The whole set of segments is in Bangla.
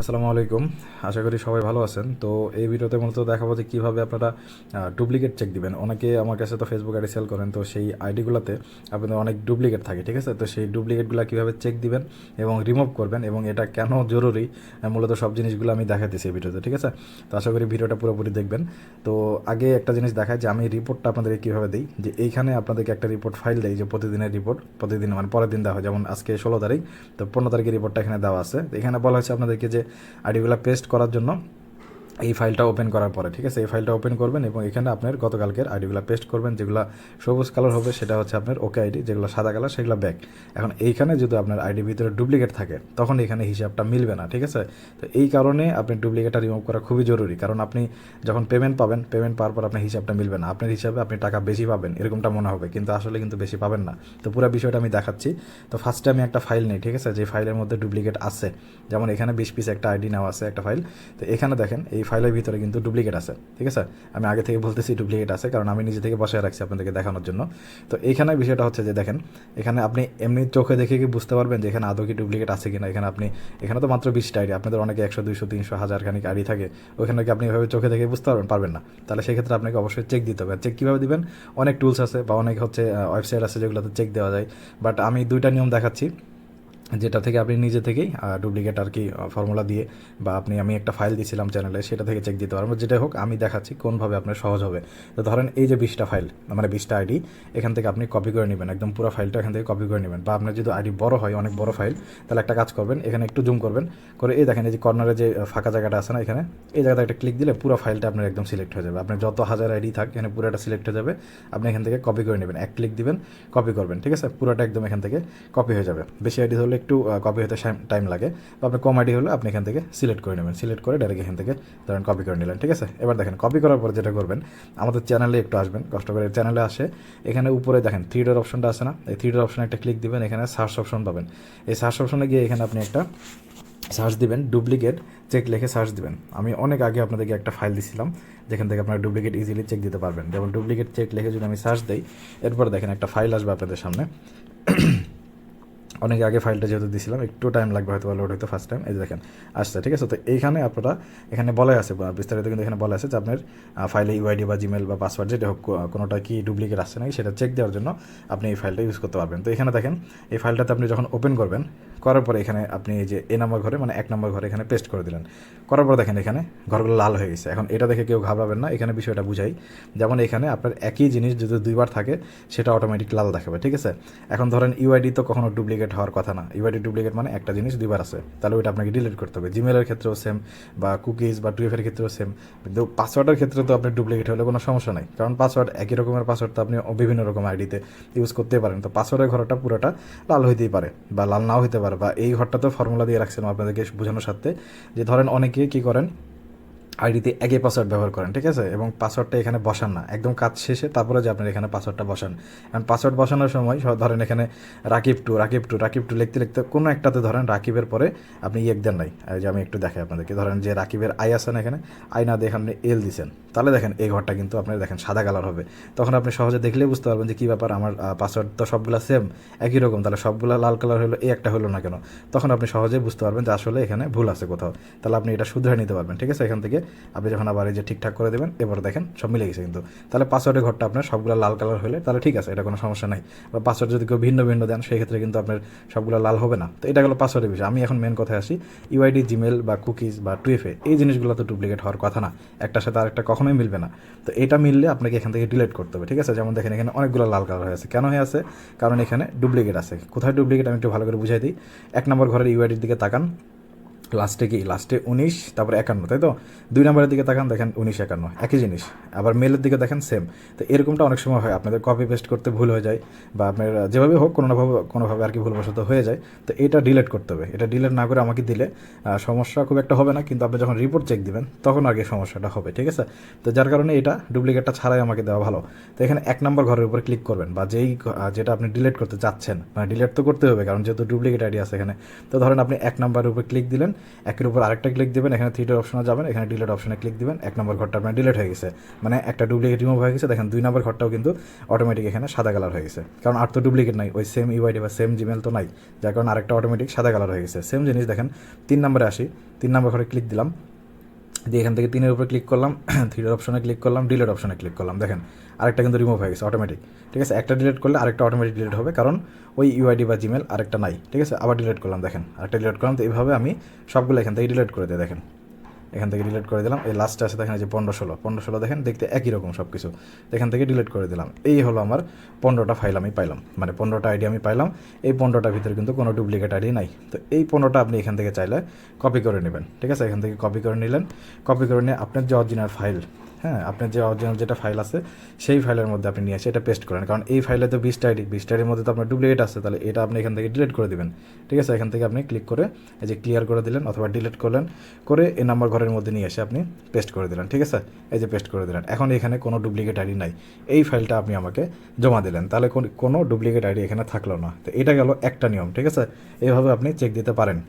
আসসালামু আলাইকুম। আশা করি সবাই ভালো আছেন। তো এই ভিডিওতে মূলত দেখাবো যে কীভাবে আপনারা ডুপ্লিকেট চেক দিবেন। অনেকে আমার কাছে তো ফেসবুক আইডি সেল করেন, তো সেই আইডিগুলোতে আপনাদের অনেক ডুপ্লিকেট থাকে, ঠিক আছে? তো সেই ডুপ্লিকেটগুলো কীভাবে চেক দিবেন এবং রিমুভ করবেন এবং এটা কেন জরুরি মূলত সব জিনিসগুলো আমি দেখাতেছি এই ভিডিওতে, ঠিক আছে? তো আশা করি ভিডিওটা পুরোপুরি দেখবেন। তো আগে একটা জিনিস দেখায় যে আমি রিপোর্টটা আপনাদেরকে কীভাবে দিই, যে এইখানে আপনাদেরকে একটা রিপোর্ট ফাইল দেই, যে প্রতিদিনের রিপোর্ট প্রতিদিন মানে পরের দিন দেওয়া হয়। যেমন আজকে ষোলো তারিখ, তো পনেরো তারিখের রিপোর্টটা এখানে দেওয়া আছে। এখানে বলা হয়েছে আপনাদেরকে যে আইডিগুলো পেস্ট করার জন্য এই ফাইলটা ওপেন করার পরে, ঠিক আছে? এই ফাইলটা ওপেন করবেন এবং এখানে আপনার গতকালকের আইডিগুলো পেস্ট করবেন, যেগুলো সবুজ কালার হবে, সেটা হচ্ছে আপনার ওকে আইডি যেগুলো সাদা কালার সেগুলো ব্যাক এখন এইখানে যদি আপনার আইডির ভিতরে ডুপ্লিকেট থাকে, তখন এখানে হিসাবটা মিলবে না, ঠিক আছে? তো এই কারণে আপনি ডুপ্লিকেটটা রিমুভ করা খুবই জরুরি, কারণ আপনি যখন পেমেন্ট পাবেন পেমেন্ট পাওয়ার পর আপনার হিসাবটা মিলবে না। আপনার হিসাবে আপনি টাকা বেশি পাবেন, এরকমটা মনে হবে, কিন্তু আসলে কিন্তু বেশি পাবেন না। তো পুরো বিষয়টা আমি দেখাচ্ছি। তো ফার্স্টে আমি একটা ফাইল নিই, ঠিক আছে? যে ফাইলের মধ্যে ডুপ্লিকেট আছে, যেমন এখানে বিশ পিস একটা আইডি নেওয়া আছে, একটা ফাইল তো এখানে দেখেন, এই ফাইলের ভিতরে কিন্তু ডুপ্লিকেট আছে, ঠিক আছে? আমি আগে থেকে বলতেছি ডুপ্লিকেট আছে, কারণ আমি নিজে থেকে বসায় রাখছি আপনাদেরকে দেখানোর জন্য। তো এইখানে বিষয়টা হচ্ছে যে, দেখেন, এখানে আপনি এমনি চোখে দেখে কি বুঝতে পারবেন যে এখানে আদৌ কি ডুপ্লিকেট আছে কিনা? এখানে আপনি, এখানে তো মাত্র বিশটা আইডি, আপনাদের অনেকে একশো, দুইশো, তিনশো হাজার খানিক আইডি থাকে। ওখানে কি আপনি এভাবে চোখে দেখে বুঝতে পারবেন? পারবেন না। তাহলে সেক্ষেত্রে আপনাকে অবশ্যই চেক দিতে হবে। চেক কীভাবে দিবেন? অনেক টুলস আছে বা অনেক হচ্ছে ওয়েবসাইট আছে যেগুলোতে চেক দেওয়া যায়। বাট আমি দুইটা নিয়ম দেখাচ্ছি। যেটা থেকে আপনি নিজে থেকেই ডুপ্লিকেট আর কি ফর্মুলা দিয়ে বা আপনি, আমি একটা ফাইল দিয়েছিলাম চ্যানেলে সেটা থেকে চেক দিতে পারব। যেটা হোক, আমি দেখাচ্ছি কোনভাবে আপনার সহজ হবে। তো ধরেন এই যে বিশটা ফাইল মানে বিশটা আইডি এখান থেকে আপনি কপি করে নেবেন, একদম পুরো ফাইলটা এখান থেকে কপি করে নেবেন। বা আপনার যদি আইডি বড় হয়, অনেক বড় ফাইল তাহলে একটা কাজ করবেন, এখানে একটু জুম করবেন, করে এই দেখেন এই যে কর্নারে যে ফাঁকা জায়গাটা আছে না এখানে, এই জায়গাতে একটা ক্লিক দিলে পুরো ফাইলটা আপনার একদম সিলেক্ট হয়ে যাবে। আপনার যত হাজার আইডি থাক, এখানে পুরোটা সিলেক্ট হয়ে যাবে। আপনি এখান থেকে কপি করে নেবেন। এক ক্লিক দিবেন কপি করবেন, ঠিক আছে? পুরোটা একদম এখান থেকে কপি হয়ে যাবে। বেশি আইডি হলে একটু কপি হতে টাইম লাগে। বা আপনার কম আইডি হলে আপনি এখান থেকে সিলেক্ট করে নেবেন। সিলেক্ট করে ডাইরেক্ট এখান থেকে ধরেন কপি করে নিলেন, ঠিক আছে? এবার দেখেন কপি করার পর যেটা করবেন, আমাদের চ্যানেলে একটু আসবেন, কষ্ট করে চ্যানেলে আসে। এখানে উপরে দেখেন থ্রি ডোর অপশনটা আছে না? এই থ্রি ডোর অপশনে একটা ক্লিক দিবেন, এখানে সার্চ অপশন পাবেন। এই সার্চ অপশনে গিয়ে এখানে আপনি একটা সার্চ দিবেন ডুপ্লিকেট চেক লিখে সার্চ দিবেন। আমি অনেক আগে আপনাদেরকে একটা ফাইল দিছিলাম, যেখান থেকে আপনারা ডুপ্লিকেট ইজিলি চেক দিতে পারবেন। যেমন ডুপ্লিকেট চেক লিখে যদি আমি সার্চ দিই, এরপর দেখেন একটা ফাইল আসবে আপনাদের সামনে। অনেক আগে ফাইলটা যেহেতু দিয়েছিলাম একটু টাইম লাগবে হয়তো লোড হয়তো ফার্স্ট টাইম এই দেখেন, আসছে, ঠিক আছে? তো এইখানে আপনারা, এখানে বলা আছে, বা বিস্তারিত কিন্তু এখানে বলা আছে যে আপনার ফাইলে ইউআইডি বা জিমেল বা পাসওয়ার্ড যেটা হোক কোনোটা কি ডুপ্লিকেট আসছে নাকি সেটা চেক দেওয়ার জন্য আপনি এই ফাইলটা ইউজ করতে পারবেন। তো এখানে দেখেন, এই ফাইলটাতে আপনি যখন ওপেন করবেন, করার পরে এখানে আপনি এই যে এ নাম্বার ঘরে মানে এক নম্বর ঘরে এখানে পেস্ট করে দিলেন। করার পর দেখেন এখানে ঘরগুলো লাল হয়ে গেছে। এখন এটা দেখে কেউ ঘাবড়াবেন না, এখানে বিষয়টা বুঝাই। যেমন এখানে আপনার একই জিনিস যদি দুইবার থাকে, সেটা অটোমেটিক লাল দেখাবে, ঠিক আছে? এখন ধরেন ইউআইডি তো কখনো ডুপ্লিকেট হওয়ার কথা না। ইউআইডি ডুপ্লিকেট মানে একটা জিনিস দুইবার আছে। তাহলে ওইটা আপনাকে ডিলিট করতে হবে। জিমেলের ক্ষেত্রেও সেম বা কুকিজ বা টুয়েফের ক্ষেত্রেও সেম কিন্তু পাসওয়ার্ডের ক্ষেত্রে তো আপনার ডুপ্লিকেট হলে কোনো সমস্যা নাই। কারণ পাসওয়ার্ড একই রকমের পাসওয়ার্ড তো আপনি বিভিন্ন রকম আইডিতে ইউজ করতে পারেন। তো পাসওয়ার্ডের ঘরটা পুরোটা লাল হইতেই পারে বা লাল নাও হইতে পারে বা এই ঘরটা তো ফর্মুলা দিয়ে রাখছিলাম আপনাদেরকে বোঝানোর সাথে যে ধরেন অনেকে কী করেন আইডিতে একই পাসওয়ার্ড ব্যবহার করেন, ঠিক আছে? এবং পাসওয়ার্ডটা এখানে বসান না। একদম কাজ শেষে তারপরে যে আপনার এখানে পাসওয়ার্ডটা বসান। কারণ পাসওয়ার্ড বসানোর সময় স- ধরেন এখানে Rakib two Rakib two Rakib two লিখতে লিখতে কোনো একটাতে ধরেন রাকিবের পরে আপনি ইয়েক দেন নাই। যে আমি একটু দেখাই আপনাদেরকে। ধরেন যে রাকিবের আই আছেন এখানে, আই না দেখে আপনি এল দিছেন। তাহলে দেখেন এই ঘরটা কিন্তু আপনার দেখেন সাদা কালার হবে। তখন আপনি সহজে দেখলেই বুঝতে পারবেন যে কী ব্যাপার, আমার পাসওয়ার্ড তো সবগুলো সেম একই রকম। তাহলে সবগুলো লাল কালার হলো, এই একটা হলো না কেন? তখন আপনি সহজেই বুঝতে পারবেন যে আসলে এখানে ভুল আছে কোথাও। তাহলে আপনি এটা শুধরে নিতে পারবেন, ঠিক আছে? এখান থেকে আপনি যখন আবার এই যে ঠিকঠাক করে দেবেন, এবার দেখেন সব মিলে গেছে কিন্তু। তাহলে পাসওয়ার্ডের ঘরটা আপনার সবগুলো লাল কালার হলে তাহলে ঠিক আছে, এটা কোনো সমস্যা নাই। বা পাসওয়ার্ড যদি কেউ ভিন্ন ভিন্ন দেন, সেই ক্ষেত্রে কিন্তু আপনার সবগুলো লাল হবে না। তো এটা গেলো পাসওয়ার্ডের বিষয়। আমি এখন মেন কথায় আসি ইউআইডি জিমেল বা কুকিজ বা টুয়েফে এই জিনিসগুলো তো ডুপ্লিকেট হওয়ার কথা না। একটার সাথে আরেকটা কখনোই মিলবে না। তো এটা মিললে আপনাকে এখান থেকে ডিলিট করতে হবে, ঠিক আছে? যেমন দেখেন, এখানে অনেকগুলো লাল কালার হয়ে আছে। কেন হয়ে আছে? কারণ এখানে ডুপ্লিকেট আছে। কোথায় ডুপ্লিকেট আমি একটু ভালো করে বুঝাই দিই। এক নম্বর ঘরের ইউআইডির দিকে তাকান। লাস্টে কি? লাস্টে উনিশ, তারপরে একান্ন, তাই তো? দুই নম্বরের দিকে তাকান, দেখেন উনিশ, একান্ন, একই জিনিস। আবার মেলের দিকে দেখেন সেম তো এরকমটা অনেক সময় হয়, আপনাদের কপি পেস্ট করতে ভুল হয়ে যায় বা আপনার যেভাবে হোক কোনো কোনোভাবে কোনোভাবে আর কি ভুলবশত হয়ে যায়। তো এটা ডিলেট করতে হবে। এটা ডিলেট না করে আমাকে দিলে সমস্যা খুব একটা হবে না, কিন্তু আপনি যখন রিপোর্ট চেক দিবেন, তখন আগে সমস্যাটা হবে, ঠিক আছে? তো যার কারণে এটা ডুপ্লিকেটটা ছাড়াই আমাকে দেওয়া ভালো। তো এখানে এক নম্বর ঘরের উপরে ক্লিক করবেন বা যেই যেটা আপনি ডিলেট করতে চাচ্ছেন মানে ডিলেট তো করতে হবে, কারণ যেহেতু ডুপ্লিকেট আইডি আছে এখানে। তো ধরেন আপনি এক নম্বরের উপরে ক্লিক দিলেন একের উপর আরেকটা ক্লিক দেবেন, এখানে থ্রিটার অপশনে যাবেন, এখানে ডিলেট অপশনে ক্লিক দেবেন, এক নম্বর ঘরটা আপনার ডিলেট হয়ে গেছে। মানে একটা ডুপ্লিকেট রিমুভ হয়ে গেছে, দেখেন দুই নম্বর ঘরটাও কিন্তু অটোমেটিক এখানে সাদা কালার হয়ে গেছে। কারণ আর তো ডুপ্লিকেট নাই, ওই সেম ইউআইডি বা সেম জিমেল তো নাই। যার কারণে আরেকটা অটোমেটিক সাদা কালার হয়ে গেছে। সেম জিনিস দেখেন, তিন নম্বরে আসি, তিন নম্বর ঘরে ক্লিক দিলাম দিয়ে এখান থেকে তিনের উপরে ক্লিক করলাম থ্রির অপশনে ক্লিক করলাম ডিলেট অপশনে ক্লিক করলাম। দেখেন, আরেকটা কিন্তু রিমুভ হয়ে গেছে অটোমেটিক ঠিক আছে, একটা ডিলেট করলে আরেকটা অটোমেটিক ডিলেট হবে, কারণ ওই ইউআইডি বা জিমেল আরেকটা নাই। ঠিক আছে, আবার ডিলেট করলাম, দেখেন, আরেকটা ডিলেট করলাম, তো এইভাবে আমি সবগুলো এখান থেকে ডিলেট করে দিই, দেখেন। এখান থেকে ডিলিট করে দিলাম। এই লাস্টে আছে দেখেন যে পনেরো ষোলো। পনেরো ষোলো দেখেন দেখতে একই রকম সব কিছু এখান থেকে ডিলিট করে দিলাম। এই হলো আমার পনেরোটা ফাইল আমি পাইলাম। মানে পনেরোটা আইডি আমি পাইলাম। এই পনেরোটার ভিতরে কিন্তু কোনো ডুপ্লিকেট আইডি নাই। তো এই পনেরোটা আপনি এখান থেকে চাইলে কপি করে নেবেন। ঠিক আছে? এখান থেকে কপি করে নিলেন। কপি করে নিয়ে আপনার যে অরিজিনাল ফাইল হ্যাঁ আপনার যে অরিজিনাল যেটা ফাইল আছে, সেই ফাইলের মধ্যে আপনি নিয়ে এসে এটা পেস্ট করেন। কারণ এই ফাইলে তো বিশটা আইডি বিশটা আইডির মধ্যে তো আপনার ডুপ্লিকেট আছে, তাহলে এটা আপনি এখান থেকে ডিলিট করে দেবেন। ঠিক আছে? এখান থেকে আপনি ক্লিক করে এই যে ক্লিয়ার করে দিলেন অথবা ডিলিট করলেন, করে এই নাম্বার ঘরের মধ্যে নিয়ে এসে আপনি পেস্ট করে দিলেন। ঠিক আছে? এই যে পেস্ট করে দিলেন। এখন এখানে কোনো ডুপ্লিকেট আইডি নাই। এই ফাইলটা আপনি আমাকে জমা দিলেন। তাহলে কোন- ডুপ্লিকেট আইডি এখানে থাকল না। তো এটা গেল একটা নিয়ম। ঠিক আছে? এইভাবে আপনি চেক দিতে পারেন।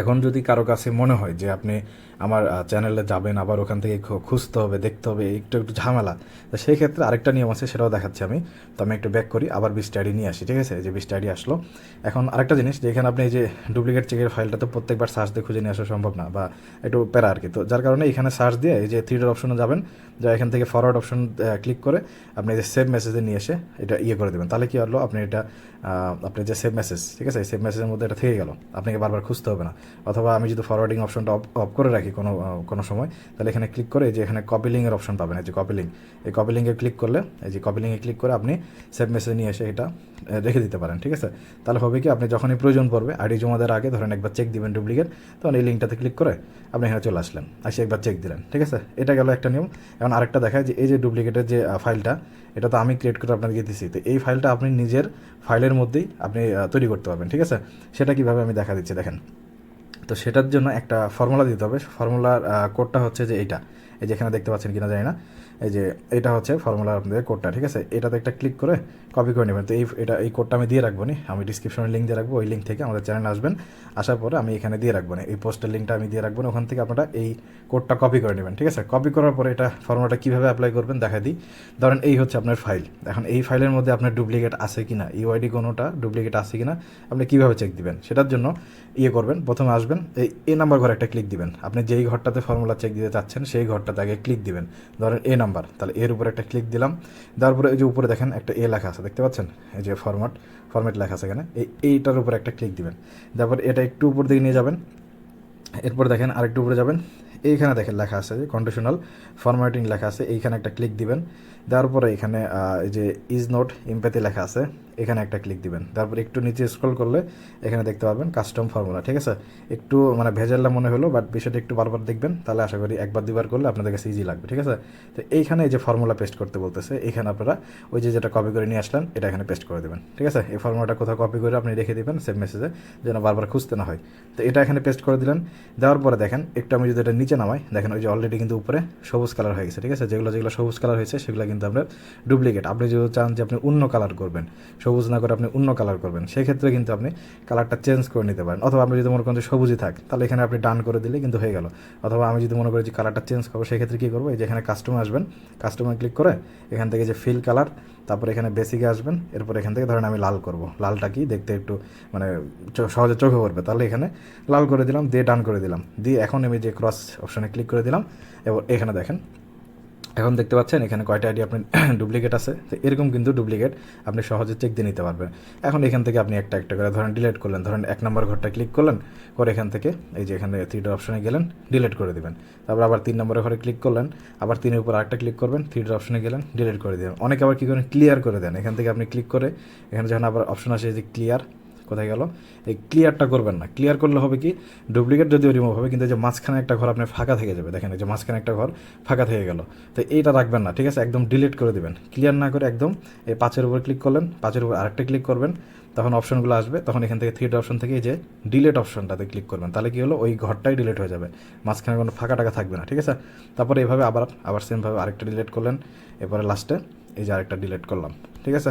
এখন যদি কারও কাছে মনে হয় যে আপনি আমার চ্যানেলে যাবেন, আবার ওখান থেকে খুঁজতে হবে, দেখতে হবে, একটু একটু ঝামেলা, তো সেই ক্ষেত্রে আরেকটা নিয়ম আছে, সেটাও দেখাচ্ছি আমি। তো আমি একটু ব্যাক করি, আবার বিশটা আইডি নিয়ে আসি, ঠিক আছে? যে বিশটা আইডি আসলো। এখন আরেকটা জিনিস, যে এখানে আপনি এই যে ডুপ্লিকেট চেকের ফাইলটা তো প্রত্যেকবার সার্চ দিয়ে খুঁজে নিয়ে আসা সম্ভব না, বা একটু প্যারা আর কি তো যার কারণে এখানে সার্চ দিয়ে এই যে থ্রিডার অপশনে যাবেন, যা এখান থেকে ফরওয়ার্ড অপশন ক্লিক করে আপনি যে সেভ মেসেজে নিয়ে এসে এটা ইয়ে করে দেবেন। তাহলে কী হলো? আপনি এটা আপনি যে সেভ মেসেজ ঠিক আছে? সেভ মেসেজের মধ্যে এটা থেকে গেল। আপনাকে বারবার খুঁজতে হবে না। অথবা আমি যদি ফরওয়ার্ডিং অপশনটা অফ করে রাখি কোনো কোনো সময়, তাহলে এখানে ক্লিক করে যে এখানে কপি অপশন পাবেন, এই যে কপি লিঙ্ক এই কপি লিঙ্কে ক্লিক করলে, এই যে কপি লিঙ্কে ক্লিক করে আপনি সেভ মেসেজ নিয়ে এসে এটা রেখে দিতে পারেন, ঠিক আছে? তাহলে হবে কি, আপনি যখনই প্রয়োজন পড়বে আইডি জমা দেওয়ার আগে ধরেন একবার চেক দিবেন ডুপ্লিকেট তখন এই লিঙ্কটাতে ক্লিক করে আপনি এখানে চলে আসলেন, আসে একবার চেক দিলেন, ঠিক আছে? এটা গেল একটা নিয়ম। এখন আরেকটা দেখায় যে এই যে ডুপ্লিকেটের যে ফাইলটা এটা তো আমি ক্রিয়েট করে আপনাকে দিচ্ছি তো এই ফাইলটা আপনি নিজের ফাইলের মধ্যেই আপনি তৈরি করতে পারবেন, ঠিক আছে? সেটা কীভাবে আমি দেখা দিচ্ছি, দেখেন। তো সেটার জন্য একটা ফর্মুলা দিতে হবে। ফর্মুলার কোডটা হচ্ছে যে এইটা। এই যে এখানে দেখতে পাচ্ছেন কিনা জানি না। এই যে এটা হচ্ছে ফর্মুলার আপনাদের কোডটা ঠিক আছে? এটাতে একটা ক্লিক করে কপি করে নেবেন। তো এই, এটা, এই কোডটা আমি দিয়ে রাখব নি। আমি ডিসক্রিপশনে লিঙ্ক দিয়ে রাখব, ওই লিঙ্ক থেকে আমাদের চ্যানেল আসবেন। আসার পরে আমি এখানে দিয়ে রাখব না। এই পোস্টের লিঙ্কটা আমি দিয়ে রাখব না। ওখান থেকে আপনারা এই কোডটা কপি করে নেবেন, ঠিক আছে? কপি করার পরে এটা ফর্মুলাটা কীভাবে অ্যাপ্লাই করবেন দেখা দিই। ধরেন এই হচ্ছে আপনার ফাইল এখন এই ফাইলের মধ্যে আপনার ডুপ্লিকেট আছে কি কিনা ইউআইডি কোনোটা ডুপ্লিকেট আছে কিনা, আপনি কীভাবে চেক দিবেন? সেটার জন্য ইয়ে করবেন। প্রথমে আসবেন, এই এ নাম্বার ঘরে একটা ক্লিক দিবেন। আপনি যেই ঘরটাতে ফর্মুলা চেক দিতে চাচ্ছেন, সেই ঘরটাতে আগে ক্লিক দিবেন। ধরেন এ নাম্বার তাহলে এর উপরে একটা ক্লিক দিলাম। তারপরে পরে এই যে উপরে দেখেন একটা এ লেখা আছে, দেখতে পাচ্ছেন? এই যে ফরম্যাট ফরম্যাট লেখা আছে এখানে। এই এইটার উপরে একটা ক্লিক দিবেন। তারপর এটা একটু উপর দিকে নিয়ে যাবেন। এরপর দেখেন আরেকটু উপরে যাবেন। এইখানে দেখেন লেখা আছে যে কন্ডিশনাল ফরম্যাটিং লেখা আছে, এইখানে একটা ক্লিক দিবেন। তারপরে এখানে এই যে ইজ নোট ইম্প্যাথি লেখা আছে। এখানে একটা ক্লিক দিবেন। তারপর একটু নিচে স্ক্রল করলে এখানে দেখতে পাবেন কাস্টম ফর্মুলা ঠিক আছে? একটু মানে ভেজাল্লা মনে হলো বাট বিষয়টা একটু বারবার দেখবেন, তাহলে আশা করি একবার দুবার করলে আপনাদের কাছে ইজি লাগবে, ঠিক আছে? তো এইখানে এই যে ফর্মুলা পেস্ট করতে বলতেছে, এখানে আপনারা ওই যে যেটা কপি করে নিয়ে আসলেন এটা এখানে পেস্ট করে দেবেন, ঠিক আছে? এই ফর্মুলাটা কোথাও কপি করে আপনি রেখে দেবেন সেভ মেসেজে যেন বারবার খুঁজতে না হয়। তো এটা এখানে পেস্ট করে দিলেন, দেওয়ার পরে দেখেন, একটু আমি যদি এটা নিচে নামাই, দেখেন ওই যে অলরেডি কিন্তু উপরে সবুজ কালার হয়ে গেছে, ঠিক আছে? যেগুলো যেগুলো সবুজ কালার হয়েছে, সেগুলো কিন্তু আপনার ডুপ্লিকেট আপনি যদি চান যে আপনি অন্য কালার করবেন সবুজ না করে আপনি অন্য কালার করবেন। সেক্ষেত্রে কিন্তু আপনি কালারটা চেঞ্জ করে নিতে পারেন। অথবা আপনি যদি মনে করেন যে সবুজই থাক, তাহলে এখানে আপনি ডান করে দিলে কিন্তু হয়ে গেল। অথবা আমি যদি মনে করি যে কালারটা চেঞ্জ করব, সেক্ষেত্রে কী করব? এই যে এখানে কাস্টমার আসবেন কাস্টমার ক্লিক করে এখান থেকে যে ফিল কালার তারপর এখানে বেসিকে আসবেন, এরপর এখান থেকে ধরেন আমি লাল করব। লালটা কি? দেখতে একটু মানে সহজে চোখে পড়বে। তাহলে এখানে লাল করে দিলাম, দিয়ে ডান করে দিলাম। দিয়ে এখন আমি যে ক্রস অপশানে ক্লিক করে দিলাম এবং এখানে দেখেন এখন দেখতে পাচ্ছেন, এখানে কয়টা আইডি আপনি ডুপ্লিকেট আছে। তো এরকম কিন্তু ডুপ্লিকেট আপনি সহজে চেক দিয়ে নিতে পারবেন। এখন এখান থেকে আপনি একটা একটা করে, ধরেন ডিলেট করলেন, ধরেন এক নম্বর ঘরটা ক্লিক করলেন, করে এখান থেকে এই যে এখানে থ্রিডি অপশনে গেলেন ডিলেট করে দিবেন। তারপর আবার তিন নম্বরের ঘরে ক্লিক করলেন, আবার তিনের উপর আরেকটা ক্লিক করবেন থ্রিডি অপশনে গেলেন ডিলিট করে দেবেন। অনেকে আবার কী করেন ক্লিয়ার করে দেন। এখান থেকে আপনি ক্লিক করে, এখানে যখন আবার অপশন আসে যে ক্লিয়ার কোথায় গেল? এই ক্লিয়ারটা করবেন না। ক্লিয়ার করলে হবে কি? ডুপ্লিকেট যদিও রিমুভ হবে, কিন্তু যে মাঝখানে একটা ঘর আপনার ফাঁকা থেকে যাবে। দেখেন যে মাঝখানে একটা ঘর ফাঁকা থেকে গেল। তো এইটা রাখবেন না, ঠিক আছে? একদম ডিলিট করে দিবেন। ক্লিয়ার না করে একদম এই পাঁচের উপর ক্লিক করলেন, পাঁচের উপর আরেকটা ক্লিক করবেন, তখন অপশনগুলো আসবে। তখন এখান থেকে থ্রিড অপশন থেকে যে ডিলেট অপশনটাতে ক্লিক করবেন। তাহলে কি হলো? ওই ঘরটাই ডিলেট হয়ে যাবে। মাঝখানে কোনো ফাঁকা টাকা থাকবে না, ঠিক আছে? তারপরে এইভাবে আবার আবার সেমভাবে আরেকটা ডিলেট করলেন। এরপরে লাস্টে এই যে আরেকটা ডিলেট করলাম, ঠিক আছে?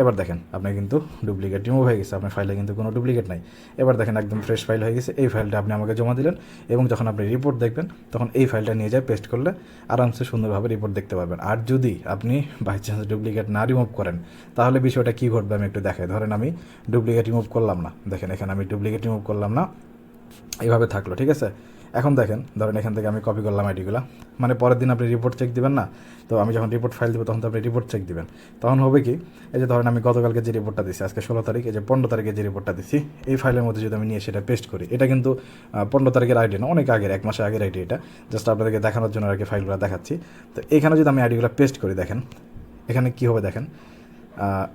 এবার দেখেন, আপনার কিন্তু ডুপ্লিকেট রিমুভ হয়ে গেছে, আপনার ফাইলে কিন্তু কোনো ডুপ্লিকেট নাই। এবার দেখেন, একদম ফ্রেশ ফাইল হয়ে গেছে, এই ফাইলটা আপনি আমাকে জমা দিলেন এবং যখন আপনি রিপোর্ট দেখবেন, তখন এই ফাইলটা নিয়ে যায় পেস্ট করলে আরামসে সুন্দরভাবে রিপোর্ট দেখতে পারবেন। আর যদি আপনি বাই চান্স ডুপ্লিকেট না রিমুভ করেন, তাহলে বিষয়টা কী ঘটবে আমি একটু দেখাই। ধরেন আমি ডুপ্লিকেট রিমুভ করলাম না। দেখেন, এখানে আমি ডুপ্লিকেট রিমুভ করলাম না। এইভাবে থাকল, ঠিক আছে? এখন দেখেন, ধরেন এখান থেকে আমি কপি করলাম আইডিগুলো মানে পরের দিন আপনি রিপোর্ট চেক দিবেন না? তো আমি যখন রিপোর্ট ফাইল দেবো, তখন তো আপনি রিপোর্ট চেক দিবেন। তখন হবে কি, এই যে ধরেন আমি গতকালকে যে রিপোর্টটা দিচ্ছি আজকে ষোলো তারিখ, এই যে পনেরো তারিখে যে রিপোর্টটা দিচ্ছি এই ফাইলের মধ্যে যদি আমি নিয়ে সেটা পেস্ট করি, এটা কিন্তু পনেরো তারিখের আইডি না, অনেক আগের, এক মাসের আগের আইডি এটা। জাস্ট আপনাদেরকে দেখানোর জন্য আর কি ফাইলগুলো দেখাচ্ছি। তো এখানে যদি আমি আইডিগুলো পেস্ট করি, দেখেন, এখানে কী হবে দেখেন?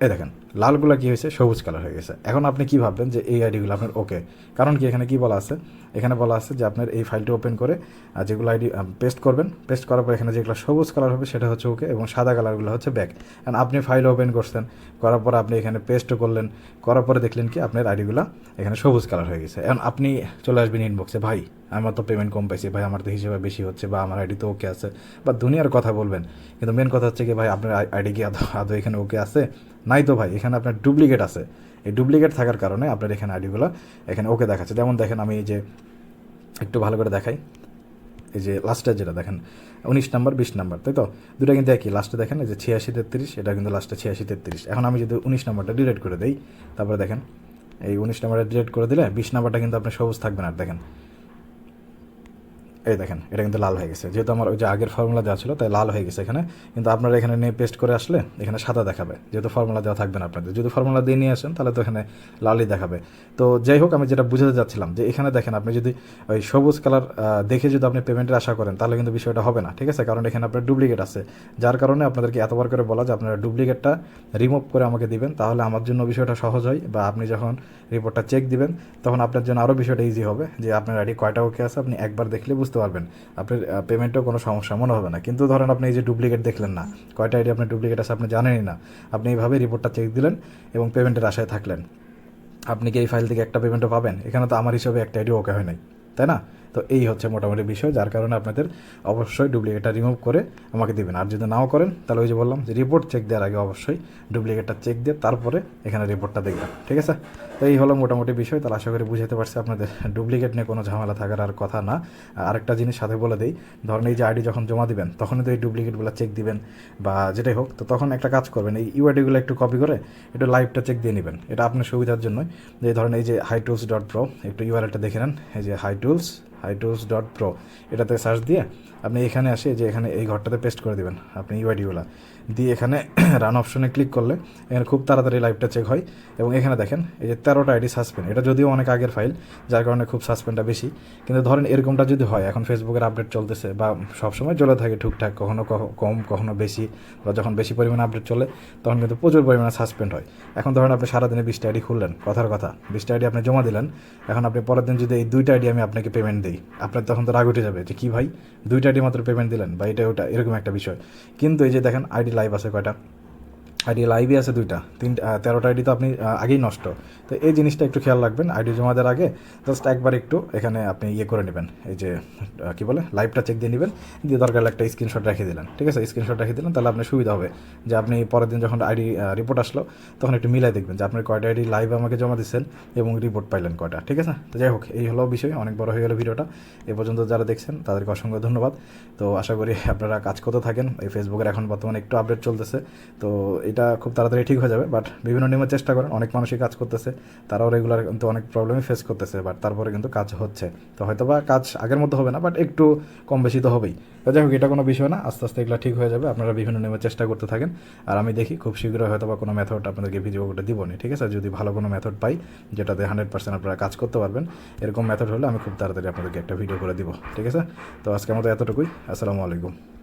এ দেখেন, লালগুলো কী হয়েছে? সবুজ কালার হয়ে গেছে। এখন আপনি কী ভাববেন যে এই আইডিগুলো আপনার ওকে কারণ কি এখানে কি বলা আছে? এখানে বলা আছে যে আপনার এই ফাইলটি ওপেন করে আহ, যেগুলো আইডি পেস্ট করবেন পেস্ট করার পর এখানে যেগুলো সবুজ কালার হবে সেটা হচ্ছে ওকে এবং সাদা কালারগুলো হচ্ছে ব্যাক কারণ আপনি ফাইল ওপেন করছেন করার পর আপনি এখানে পেস্টও করলেন করার পরে দেখলেন কি আপনার আইডিগুলো এখানে সবুজ কালার হয়ে গেছে। এখন আপনি চলে আসবেন ইনবক্সে ভাই আমার তো পেমেন্ট কম পাইছি ভাই আমার তো হিসেবে বেশি হচ্ছে বা আমার আইডি তো ওকে আছে। বা দুনিয়ার কথা বলবেন কিন্তু মেন কথা হচ্ছে কি ভাই আপনার আইডি কি আদৌ আদৌ এখানে ওকে আছে? নাই তো ভাই এখানে আপনার ডুপ্লিকেট আছে। এই ডুপ্লিকেট থাকার কারণে আপনার এখানে আইডিগুলো এখানে ওকে দেখাচ্ছে। যেমন দেখেন আমি যে একটু ভালো করে দেখাই। এই যে লাস্টে যেটা দেখেন, উনিশ নাম্বার বিশ নাম্বার তাই তো? দুটা কিন্তু একই। লাস্টে দেখেন, এই যে ছিয়াশি তেত্রিশ, এটা কিন্তু লাস্টে ছিয়াশি তেত্রিশ। এখন আমি যদি উনিশ নম্বরটা ডিলেট করে দিই, তারপরে দেখেন, এই উনিশ নাম্বারটা ডিলেট করে দিলে বিশ নাম্বারটা কিন্তু আপনার সবুজ থাকবে না দেখেন। এই দেখেন, এটা কিন্তু লাল হয়ে গেছে। যেহেতু আমার ওই যে আগের ফর্মুলা দেওয়া ছিল, তাই লাল হয়ে গেছে এখানে। কিন্তু আপনারা এখানে নিয়ে পেস্ট করে আসলে এখানে সাদা দেখাবে। যেহেতু ফর্মুলা দেওয়া থাকবে না আপনাদের। যদি ফর্মুলা দিয়ে নিয়ে আসেন, তাহলে তো এখানে লালই দেখাবে। তো যাই হোক, আমি যেটা বুঝাতে যাচ্ছিলাম যে এখানে দেখেন, আপনি যদি ওই সবুজ কালার দেখে যদি আপনি পেমেন্টের আশা করেন, তাহলে কিন্তু বিষয়টা হবে না, ঠিক আছে? কারণ এখানে আপনার ডুপ্লিকেট আছে। যার কারণে আপনাদেরকে এতবার করে বলা যে আপনারা ডুপ্লিকেটটা রিমুভ করে আমাকে দিবেন, তাহলে আমার জন্য বিষয়টা সহজ হয় বা আপনি যখন রিপোর্টটা চেক দিবেন, তখন আপনার জন্য আরও বিষয়টা ইজি হবে যে আপনার আইডি কয়টা ওকে আছে, আপনি একবার দেখলে বুঝতে পারবেন। আপনার পেমেন্টেও কোনো সমস্যা মনে হবে না। কিন্তু ধরেন আপনি এই যে ডুপ্লিকেট দেখলেন না, কয়টা আইডি আপনার ডুপ্লিকেট আছে আপনি জানেনই না। আপনি এইভাবে রিপোর্টটা চেক দিলেন এবং পেমেন্টের আশায় থাকলেন। আপনি কি এই ফাইল থেকে একটা পেমেন্টও পাবেন? এখানে তো আমার হিসাবে একটা আইডি ওকে হয় নাই, তাই না? তো এই হচ্ছে মোটামুটি বিষয়, যার কারণে আপনাদের অবশ্যই ডুপ্লিকেটটা রিমুভ করে আমাকে দেবেন। আর যদি নাও করেন, তাহলে ওই যে বললাম যে রিপোর্ট চেক দেওয়ার আগে অবশ্যই ডুপ্লিকেটটা চেক দিয়ে তারপরে এখানে রিপোর্টটা দেখবেন, ঠিক আছে? তো এই হলো মোটামুটি বিষয়, তাহলে আশা করি বুঝাতে পারছি আপনাদের ডুপ্লিকেট নিয়ে কোনো ঝামেলা থাকার আর কথা না। আরেকটা জিনিস সাথে বলে দিই, ধরেন এই যে আইডি যখন জমা দিবেন, তখনই তো এই ডুপ্লিকেটগুলো চেক দিবেন বা যেটাই হোক, তো তখন একটা কাজ করবেন, এই ইউআইডিগুলো একটু কপি করে একটু লাইভটা চেক দিয়ে নেবেন। এটা আপনার সুবিধার জন্যই। যে ধরেন এই যে হাই টুলস ডট প্রো একটু ইউআরএলটা দেখে নেন, এই যে হাই হাইটুলস ডট প্রো এটাতে সার্চ দিয়ে আপনি এখানে আসে যে এখানে এই ঘরটাতে পেস্ট করে দেবেন, আপনি ইউআইডিগুলো দিয়ে এখানে রান অপশনে ক্লিক করলে এখানে খুব তাড়াতাড়ি লাইভটা চেক হয়। এবং এখানে দেখেন, এই যে তেরোটা আইডি সাসপেন্ড এটা যদিও অনেক আগের ফাইল যার কারণে খুব সাসপেন্ডটা বেশি। কিন্তু ধরেন এরকমটা যদি হয়, এখন ফেসবুকের আপডেট চলতেছে বা সবসময় চলে থাকে ঠিকঠাক কখনো কম, কখনো বেশি, বা যখন বেশি পরিমাণে আপডেট চলে, তখন কিন্তু প্রচুর পরিমাণে সাসপেন্ড হয়। এখন ধরেন আপনি সারাদিনে বিশটা আইডি খুললেন, কথার কথা, বিশটা আইডি আপনি জমা দিলেন, এখন আপনি পরের দিন যদি এই দুইটা আইডি আমি আপনাকে পেমেন্ট দিই, আপনার তখন তো রাগ উঠে যাবে যে কী ভাই, দুইটা আইডি মাত্র পেমেন্ট দিলেন, বা এটা ওটা, এরকম একটা বিষয়। কিন্তু এই যে দেখেন আইডি লাইভ আছে কয়টা? আইডি লাইভই আছে দুইটা, তিনটা তেরোটা আইডি তো আপনি আগেই নষ্ট। তো এই জিনিসটা একটু খেয়াল রাখবেন, আইডি জমা দেওয়ার আগে জাস্ট একবার একটু এখানে আপনি ইয়ে করে নেবেন, এই যে কী বলে লাইভটা চেক দিয়ে নেবেন, দিয়ে দরকার একটা স্ক্রিনশট রেখে দিলেন, ঠিক আছে? স্ক্রিনশট রেখে দিলেন, তাহলে আপনার সুবিধা হবে। যে আপনি পরের দিন যখন আইডি রিপোর্ট আসলো, তখন একটু মিলাই দেখবেন যে আপনার কয়টা আইডি লাইভ আমাকে জমা দিচ্ছেন এবং রিপোর্ট পাইলেন কয়টা, ঠিক আছে? তো যাই হোক, এই হলো বিষয়, অনেক বড় হয়ে গেল ভিডিওটা। এ পর্যন্ত যারা দেখছেন, তাদেরকে অসংখ্য ধন্যবাদ। তো আশা করি আপনারা কাজ করতে থাকেন। এই ফেসবুকের এখন বর্তমানে একটু আপডেট চলতেছে। তো এটা খুব তাড়াতাড়ি ঠিক হয়ে যাবে বাট বিভিন্ন নিয়মে চেষ্টা করেন, অনেক মানুষই কাজ করতেছে, তারাও রেগুলার কিন্তু অনেক প্রবলেমই ফেস করতেছে বাট তারপরে কিন্তু কাজ হচ্ছে। তো হয়তো বা কাজ আগের মতো হবে না বাট একটু কম বেশি তো হবেই। তো যাই হোক, এটা কোনো বিষয় না, আস্তে আস্তে এগুলো ঠিক হয়ে যাবে, আপনারা বিভিন্ন নিয়মে চেষ্টা করতে থাকেন। আর আমি দেখি খুব শীঘ্রই হয়তো বা কোনো মেথড আপনাদেরকে ভিডিও করে দিব না, ঠিক আছে? যদি ভালো কোনো মেথড পাই, যেটাতে হান্ড্রেড পার্সেন্ট আপনারা কাজ করতে পারবেন, এরকম মেথড হলে আমি খুব তাড়াতাড়ি আপনাদেরকে একটা ভিডিও করে দিব, ঠিক আছে? তো আজকের মতো এতটুকুই, আসসালামু আলাইকুম।